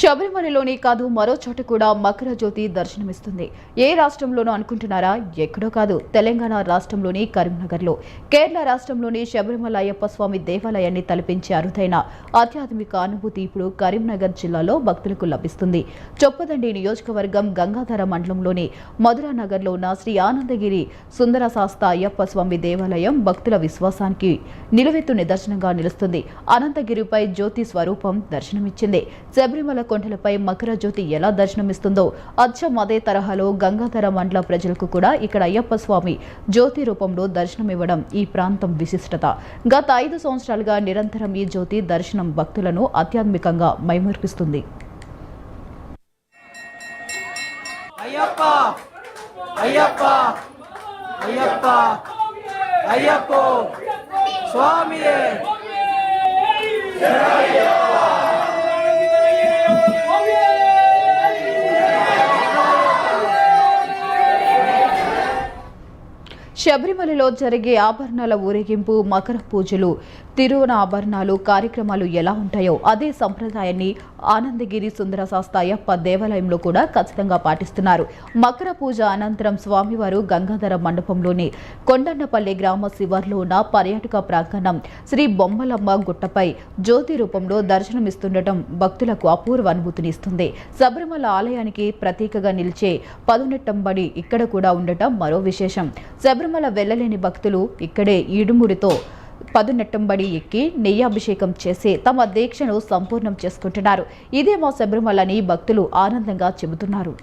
శబరిమలలోనే కాదు మరో చోట కూడా మకర జ్యోతి దర్శనమిస్తుంది. ఏ రాష్ట్రంలోనూ అనుకుంటున్నారా? ఎక్కడో కాదు. తెలంగాణ రాష్ట్రంలోని కరీంనగర్లో. కేరళ రాష్ట్రంలోని శబరిమల అయ్యప్ప స్వామి దేవాలయాన్ని తలపించే అరుదైన ఆధ్యాత్మిక అనుభూతి ఇప్పుడు కరీంనగర్ జిల్లాలో భక్తులకు లభిస్తుంది. చొప్పదండి నియోజకవర్గం గంగాధర మండలంలోని మధురానగర్లో ఉన్న శ్రీ ఆనందగిరి సుందర శాస్త అయ్యప్ప స్వామి దేవాలయం భక్తుల విశ్వాసానికి నిలువెత్తు నిదర్శనంగా నిలుస్తుంది. అనంతగిరిపై జ్యోతి స్వరూపం దర్శనమిచ్చింది. శబరిమల కొండలపై మకర జ్యోతి ఎలా దర్శనమిస్తుందో అచ్చం అదే తరహాలో గంగాధర మండల ప్రజలకు కూడా ఇక్కడ అయ్యప్ప స్వామి జ్యోతి రూపంలో దర్శనమివ్వడం ఈ ప్రాంతం విశిష్టత. గత ఐదు సంవత్సరాలుగా నిరంతరం ఈ జ్యోతి దర్శనం భక్తులను ఆధ్యాత్మికంగా మైమర్పిస్తుంది. అయ్యప్ప! అయ్యప్ప! అయ్యప్ప! అయ్యప్ప! స్వామియే! శబరిమలలో జరిగే ఆభరణాల ఊరేగింపు మకర పూజలు తిరువన ఆభరణాలు కార్యక్రమాలు ఎలా ఉంటాయో అదే సంప్రదాయాన్ని ఆనందగిరి సుందర శాస్త దేవాలయంలో కూడా ఖచ్చితంగా పాటిస్తున్నారు. మకర పూజ అనంతరం స్వామివారు గంగాధర మండపంలోని కొండన్నపల్లి గ్రామ శివార్లో ఉన్న పర్యాటక ప్రాంగణం శ్రీ బొమ్మలమ్మ గుట్టపై జ్యోతి రూపంలో దర్శనమిస్తుండటం భక్తులకు అపూర్వ అనుభూతినిస్తుంది. శబరిమల ఆలయానికి ప్రతీకగా నిలిచే పదునెట్టంబడి ఇక్కడ కూడా ఉండటం మరో విశేషం. శబరి శబరిమల వెళ్ళలేని భక్తులు ఇక్కడే ఈడుమురితో పదునెట్టంబడి ఎక్కి నెయ్యాభిషేకం చేసి తమ దీక్షను సంపూర్ణం చేసుకుంటున్నారు. ఇదే మా శబరిమలని భక్తులు ఆనందంగా చెబుతున్నారు.